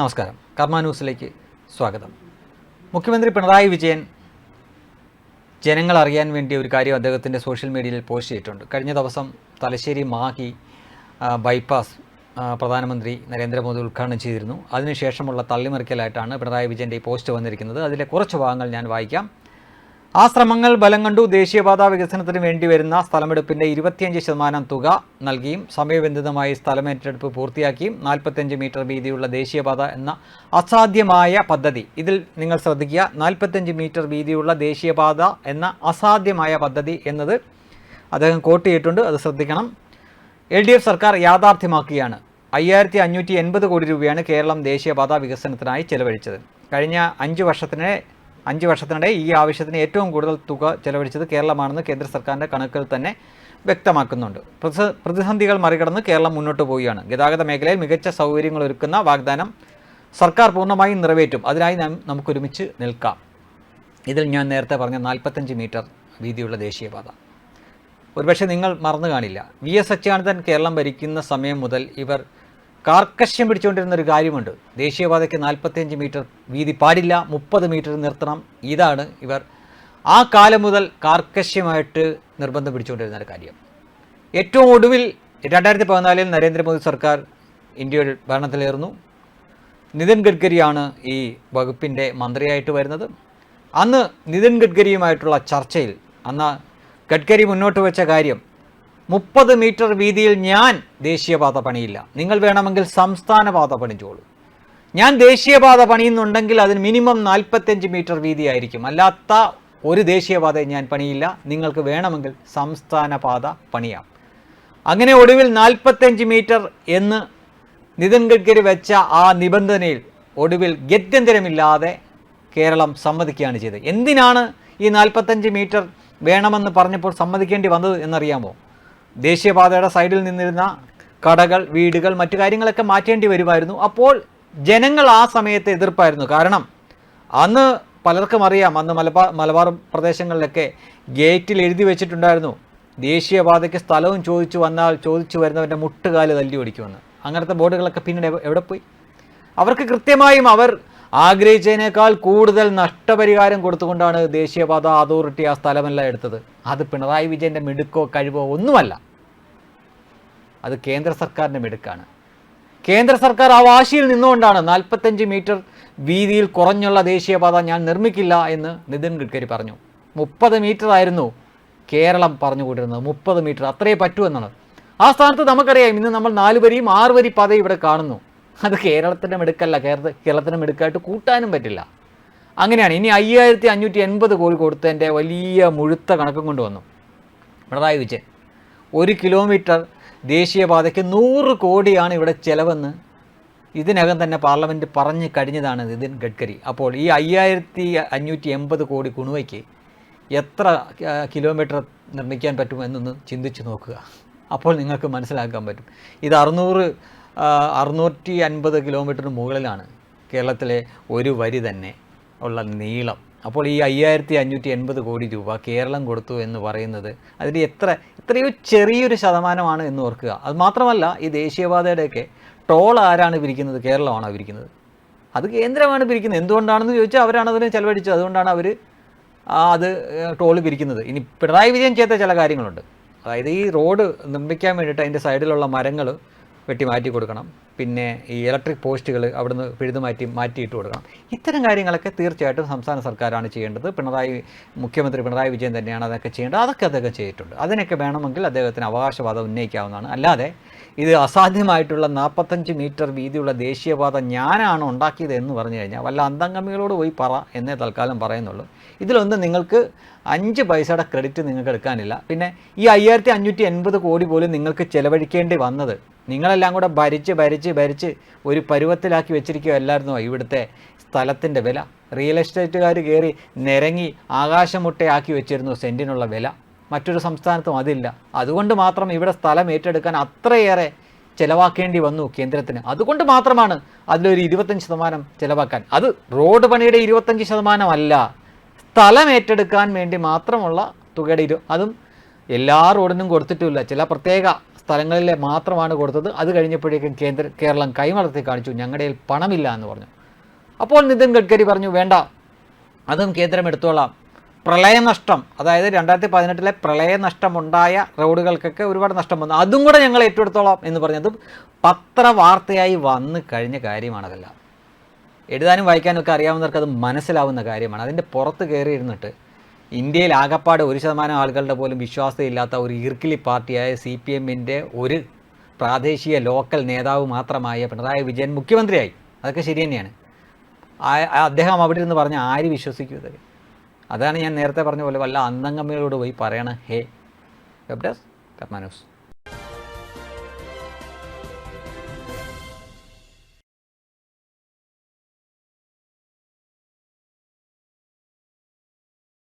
നമസ്കാരം. കർമ്മ ന്യൂസിലേക്ക് സ്വാഗതം. മുഖ്യമന്ത്രി പിണറായി വിജയൻ ജനങ്ങൾ അറിയാൻ വേണ്ടി ഒരു കാര്യം അദ്ദേഹത്തിന്റെ സോഷ്യൽ മീഡിയയിൽ പോസ്റ്റ് ചെയ്തിട്ടുണ്ട്. കഴിഞ്ഞ ദിവസം തലശ്ശേരി മാഹി ബൈപ്പാസ് പ്രധാനമന്ത്രി നരേന്ദ്രമോദി ഉദ്ഘാടനം ചെയ്തിരുന്നു. അതിനുശേഷമുള്ള തള്ളിമറിക്കലായിട്ടാണ് പിണറായി വിജയന്റെ ഈ പോസ്റ്റ് വന്നിരിക്കുന്നത്. അതിലെ കുറച്ച് ഭാഗങ്ങൾ ഞാൻ വായിക്കാം. ആ ശ്രമങ്ങൾ ബലം കണ്ടു ദേശീയപാത വികസനത്തിന് വേണ്ടി വരുന്ന സ്ഥലമെടുപ്പിന്റെ ഇരുപത്തിയഞ്ച് ശതമാനം തുക നൽകിയും സമയബന്ധിതമായി സ്ഥലമേറ്റെടുപ്പ് പൂർത്തിയാക്കിയും നാൽപ്പത്തഞ്ച് മീറ്റർ വീതിയുള്ള ദേശീയപാത എന്ന അസാധ്യമായ പദ്ധതി. ഇതിൽ നിങ്ങൾ ശ്രദ്ധിക്കുക നാൽപ്പത്തഞ്ച് മീറ്റർ വീതിയുള്ള ദേശീയപാത എന്ന അസാധ്യമായ പദ്ധതി എന്നത് അദ്ദേഹം കോട്ട് ചെയ്തിട്ടുണ്ട് അത് ശ്രദ്ധിക്കണം. എൽ ഡി എഫ് സർക്കാർ യാഥാർത്ഥ്യമാക്കുകയാണ്. അയ്യായിരത്തി അഞ്ഞൂറ്റി എൺപത് കോടി രൂപയാണ് കേരളം ദേശീയപാത വികസനത്തിനായി ചെലവഴിച്ചത്. കഴിഞ്ഞ അഞ്ച് വർഷത്തിന് അഞ്ച് വർഷത്തിനിടെ ഈ ആവശ്യത്തിന് ഏറ്റവും കൂടുതൽ തുക ചെലവഴിച്ചത് കേരളമാണെന്ന് കേന്ദ്ര സർക്കാരിന്റെ കണക്കുകൾ തന്നെ വ്യക്തമാക്കുന്നുണ്ട്. പ്രതിസന്ധികൾ മറികടന്ന് കേരളം മുന്നോട്ട് പോവുകയാണ്. ഗതാഗത മേഖലയിൽ മികച്ച സൗകര്യങ്ങൾ ഒരുക്കുന്ന വാഗ്ദാനം സർക്കാർ പൂർണമായും നിറവേറ്റും. അതിനായി നമുക്കൊരുമിച്ച് നിൽക്കാം. ഇതിൽ ഞാൻ നേരത്തെ പറഞ്ഞ നാൽപ്പത്തഞ്ച് മീറ്റർ വീതിയുള്ള ദേശീയപാത. ഒരുപക്ഷെ നിങ്ങൾ മറന്നു കാണില്ല. വി എസ് അച്യുതാനന്ദൻ കേരളം ഭരിക്കുന്ന സമയം മുതൽ ഇവർ കാർക്കശ്യം പിടിച്ചുകൊണ്ടിരുന്ന ഒരു കാര്യമുണ്ട്. ദേശീയപാതയ്ക്ക് നാൽപ്പത്തിയഞ്ച് മീറ്റർ വീതി പാടില്ല മുപ്പത് മീറ്റർ നിർത്തണം. ഇതാണ് ഇവർ ആ കാലം മുതൽ കാർക്കശ്യമായിട്ട് നിർബന്ധം പിടിച്ചുകൊണ്ടിരുന്ന ഒരു കാര്യം. ഏറ്റവും ഒടുവിൽ രണ്ടായിരത്തി പതിനാലിൽ നരേന്ദ്രമോദി സർക്കാർ ഇന്ത്യയുടെ ഭരണത്തിലേറുന്നു. നിതിൻ ഗഡ്കരിയാണ് ഈ വകുപ്പിന്റെ മന്ത്രിയായിട്ട് വരുന്നത്. അന്ന് നിതിൻ ഗഡ്കരിയുമായിട്ടുള്ള ചർച്ചയിൽ അന്ന് ഗഡ്കരി മുന്നോട്ട് വെച്ച കാര്യം മുപ്പത് മീറ്റർ വീതിയിൽ ഞാൻ ദേശീയപാത പണിയില്ല. നിങ്ങൾ വേണമെങ്കിൽ സംസ്ഥാന പാത പണിച്ചോളൂ. ഞാൻ ദേശീയപാത പണിയുന്നുണ്ടെങ്കിൽ അതിന് മിനിമം നാൽപ്പത്തഞ്ച് മീറ്റർ വീതി ആയിരിക്കും അല്ലാത്ത ഒരു ദേശീയപാത ഞാൻ പണിയില്ല. നിങ്ങൾക്ക് വേണമെങ്കിൽ സംസ്ഥാന പാത പണിയാം. അങ്ങനെ ഒടുവിൽ നാൽപ്പത്തഞ്ച് മീറ്റർ എന്ന് നിതിൻ ഗഡ്കരി വെച്ച ആ നിബന്ധനയിൽ ഒടുവിൽ ഗത്യന്തരമില്ലാതെ കേരളം സമ്മതിക്കുകയാണ് ചെയ്തത്. എന്തിനാണ് ഈ നാൽപ്പത്തഞ്ച് മീറ്റർ വേണമെന്ന് പറഞ്ഞപ്പോൾ സമ്മതിക്കേണ്ടി വന്നത് എന്നറിയാമോ? ദേശീയപാതയുടെ സൈഡിൽ നിന്നിരുന്ന കടകൾ വീടുകൾ മറ്റു കാര്യങ്ങളൊക്കെ മാറ്റേണ്ടി വരുമായിരുന്നു. അപ്പോൾ ജനങ്ങൾ ആ സമയത്ത് എതിർപ്പായിരുന്നു. കാരണം അന്ന് പലർക്കും അറിയാം അന്ന് മലബാർ മലബാർ പ്രദേശങ്ങളിലൊക്കെ ഗേറ്റിൽ എഴുതി വെച്ചിട്ടുണ്ടായിരുന്നു. ദേശീയപാതയ്ക്ക് സ്ഥലവും ചോദിച്ചു വന്നാൽ ചോദിച്ചു വരുന്നവന്റെ മുട്ടുകാൽ തല്ലി ഓടിക്കുമെന്ന്. അങ്ങനത്തെ ബോർഡുകളൊക്കെ പിന്നീട് എവിടെ പോയി അവർക്ക് കൃത്യമായും അവർ ആഗ്രഹിച്ചതിനേക്കാൾ കൂടുതൽ നഷ്ടപരിഹാരം കൊടുത്തുകൊണ്ടാണ് ദേശീയപാത അതോറിറ്റി ആ സ്ഥലമെല്ലാം എടുത്തത്. അത് പിണറായി വിജയന്റെ മിടുക്കോ കഴിവോ ഒന്നുമല്ല. അത് കേന്ദ്ര സർക്കാരിന്റെ മിടുക്കാണ്. കേന്ദ്ര സർക്കാർ ആ വാശിയിൽ നിന്നുകൊണ്ടാണ് നാൽപ്പത്തഞ്ച് മീറ്റർ വീതിയിൽ കുറഞ്ഞുള്ള ദേശീയപാത ഞാൻ നിർമ്മിക്കില്ല എന്ന് നിതിൻ ഗഡ്കരി പറഞ്ഞു. മുപ്പത് മീറ്റർ ആയിരുന്നു കേരളം പറഞ്ഞുകൊണ്ടിരുന്നത്. മുപ്പത് മീറ്റർ അത്രയേ പറ്റൂ എന്നാണ്. ആ സ്ഥാനത്ത് നമുക്കറിയാം ഇന്ന് നമ്മൾ നാല് വരിയും ആറ് വരി ഇവിടെ കാണുന്നു. അത് കേരളത്തിന്റെ മിടുക്കല്ല. കേരള കേരളത്തിന്റെ മിടുക്കായിട്ട് കൂട്ടാനും പറ്റില്ല. അങ്ങനെയാണ്. ഇനി അയ്യായിരത്തി അഞ്ഞൂറ്റി എൺപത് കോടി കൊടുത്തതിന്റെ വലിയ മുഴുത്ത കണക്കും കൊണ്ടുവന്നു. പിണറായി വിജയൻ. ഒരു കിലോമീറ്റർ ദേശീയപാതയ്ക്ക് നൂറ് കോടിയാണ് ഇവിടെ ചെലവെന്ന് ഇതിനകം തന്നെ പാർലമെന്റ് പറഞ്ഞു കഴിഞ്ഞതാണ് നിതിൻ ഗഡ്കരി. അപ്പോൾ ഈ അയ്യായിരത്തി അഞ്ഞൂറ്റി എൺപത് കോടി കുണുവയ്ക്ക് എത്ര കിലോമീറ്റർ നിർമ്മിക്കാൻ പറ്റുമെന്നൊന്ന് ചിന്തിച്ചു നോക്കുക. അപ്പോൾ നിങ്ങൾക്ക് മനസ്സിലാക്കാൻ പറ്റും. ഇത് അറുന്നൂറ് അറുന്നൂറ്റി അൻപത് കിലോമീറ്ററിന് മുകളിലാണ് കേരളത്തിലെ ഒരു വരി തന്നെ ഉള്ള നീളം. അപ്പോൾ ഈ അയ്യായിരത്തി അഞ്ഞൂറ്റി എൺപത് കോടി രൂപ കേരളം കൊടുത്തു എന്ന് പറയുന്നത് അതിന് എത്ര എത്രയോ ചെറിയൊരു ശതമാനമാണ് എന്ന് ഓർക്കുക. അത് മാത്രമല്ല ഈ ദേശീയപാതയുടെയൊക്കെ ടോൾ ആരാണ് പിരിക്കുന്നത്? കേരളമാണോ പിരിക്കുന്നത്? അത് കേന്ദ്രമാണ് പിരിക്കുന്നത്. എന്തുകൊണ്ടാണെന്ന് ചോദിച്ചാൽ അവരാണ് അതിന് ചെലവഴിച്ചത്. അതുകൊണ്ടാണ് അവർ അത് ടോൾ പിരിക്കുന്നത്. ഇനി പിണറായി വിജയൻ ചെയ്ത ചില കാര്യങ്ങളുണ്ട്. അതായത് ഈ റോഡ് നിർമ്മിക്കാൻ വേണ്ടിയിട്ട് അതിന്റെ സൈഡിലുള്ള മരങ്ങൾ വെട്ടി മാറ്റി കൊടുക്കണം. പിന്നെ ഈ ഇലക്ട്രിക് പോസ്റ്റുകൾ അവിടുന്ന് പിഴുതു മാറ്റി മാറ്റിയിട്ട് കൊടുക്കണം. ഇത്തരം കാര്യങ്ങളൊക്കെ തീർച്ചയായിട്ടും സംസ്ഥാന സർക്കാരാണ് ചെയ്യേണ്ടത്. പിണറായി മുഖ്യമന്ത്രി പിണറായി വിജയൻ തന്നെയാണ് അതൊക്കെ ചെയ്യേണ്ടത്. അതൊക്കെ അദ്ദേഹം ചെയ്തിട്ടുണ്ട്. അതിനൊക്കെ വേണമെങ്കിൽ അദ്ദേഹത്തിന് അവകാശവാദം ഉന്നയിക്കാവുന്നതാണ്. അല്ലാതെ ഇത് അസാധ്യമായിട്ടുള്ള നാൽപ്പത്തഞ്ച് മീറ്റർ വീതിയുള്ള ദേശീയപാത ഞാനാണ് ഉണ്ടാക്കിയത് എന്ന് പറഞ്ഞു കഴിഞ്ഞാൽ വല്ല അന്തംഗമികളോട് പോയി പറ എന്നേ തൽക്കാലം പറയുന്നുള്ളൂ. ഇതിലൊന്നും നിങ്ങൾക്ക് അഞ്ച് പൈസയുടെ ക്രെഡിറ്റ് നിങ്ങൾക്ക് എടുക്കാനില്ല. പിന്നെ ഈ അയ്യായിരത്തി അഞ്ഞൂറ്റി എൺപത് കോടി പോലും നിങ്ങൾക്ക് ചെലവഴിക്കേണ്ടി വന്നത് നിങ്ങളെല്ലാം കൂടെ ഭരിച്ച് ഭരിച്ച് ഭരിച്ച് ഒരു പരുവത്തിലാക്കി വെച്ചിരിക്കുകയല്ലായിരുന്നോ ഇവിടുത്തെ സ്ഥലത്തിന്റെ വില? റിയൽ എസ്റ്റേറ്റുകാർ കയറി നിരങ്ങി ആകാശമുട്ടയാക്കി വെച്ചിരുന്നു സെന്റിനുള്ള വില. മറ്റൊരു സംസ്ഥാനത്തും അതില്ല. അതുകൊണ്ട് മാത്രം ഇവിടെ സ്ഥലം ഏറ്റെടുക്കാൻ അത്രയേറെ ചിലവാക്കേണ്ടി വന്നു കേന്ദ്രത്തിന്. അതുകൊണ്ട് മാത്രമാണ് അതിലൊരു ഇരുപത്തഞ്ച് ശതമാനം ചിലവാക്കാൻ. അത് റോഡ് പണിയുടെ ഇരുപത്തഞ്ച് ശതമാനമല്ല. സ്ഥലം ഏറ്റെടുക്കാൻ വേണ്ടി മാത്രമുള്ള തുകയുടെ ഇരു അതും എല്ലാ റോഡിനും കൊടുത്തിട്ടുമില്ല. ചില പ്രത്യേക സ്ഥലങ്ങളിലെ മാത്രമാണ് കൊടുത്തത്. അത് കഴിഞ്ഞപ്പോഴേക്കും കേന്ദ്ര കേരളം കൈമലർത്തി കാണിച്ചു. ഞങ്ങളുടെ പണമില്ല എന്ന് പറഞ്ഞു. അപ്പോൾ നിതിൻ ഗഡ്കരി പറഞ്ഞു വേണ്ട. അതും കേന്ദ്രം എടുത്തോളാം. പ്രളയനഷ്ടം അതായത് രണ്ടായിരത്തി പതിനെട്ടിലെ പ്രളയനഷ്ടമുണ്ടായ റോഡുകൾക്കൊക്കെ ഒരുപാട് നഷ്ടം വന്നു. അതും കൂടെ ഞങ്ങൾ ഏറ്റെടുത്തോളാം എന്ന് പറഞ്ഞത് പത്രവാർത്തയായി വന്ന് കഴിഞ്ഞ കാര്യമാണതെല്ലാം എഴുതാനും വായിക്കാനൊക്കെ അറിയാവുന്നവർക്ക് അത് മനസ്സിലാവുന്ന കാര്യമാണ്. അതിന്റെ പുറത്ത് കയറിയിരുന്നിട്ട് ഇന്ത്യയിൽ ആകപ്പാട് ഒരു ശതമാനം ആളുകളുടെ പോലും വിശ്വാസമില്ലാത്ത ഒരു ഈർക്കിലി പാർട്ടിയായ സി പി എമ്മിന്റെ ഒരു പ്രാദേശിക ലോക്കൽ നേതാവ് മാത്രമായ പിണറായി വിജയൻ മുഖ്യമന്ത്രിയായി. അതൊക്കെ ശരി തന്നെയാണ്. അദ്ദേഹം അവിടെ ഇരുന്ന് പറഞ്ഞ ആര് വിശ്വസിക്കൂ അതാണ് ഞാൻ നേരത്തെ പറഞ്ഞ പോലെ വല്ല അന്തംഗമ്മയോട് പോയി പറയണ ഹേ വെബ് ഡെസ്ക് കർമാനൂസ്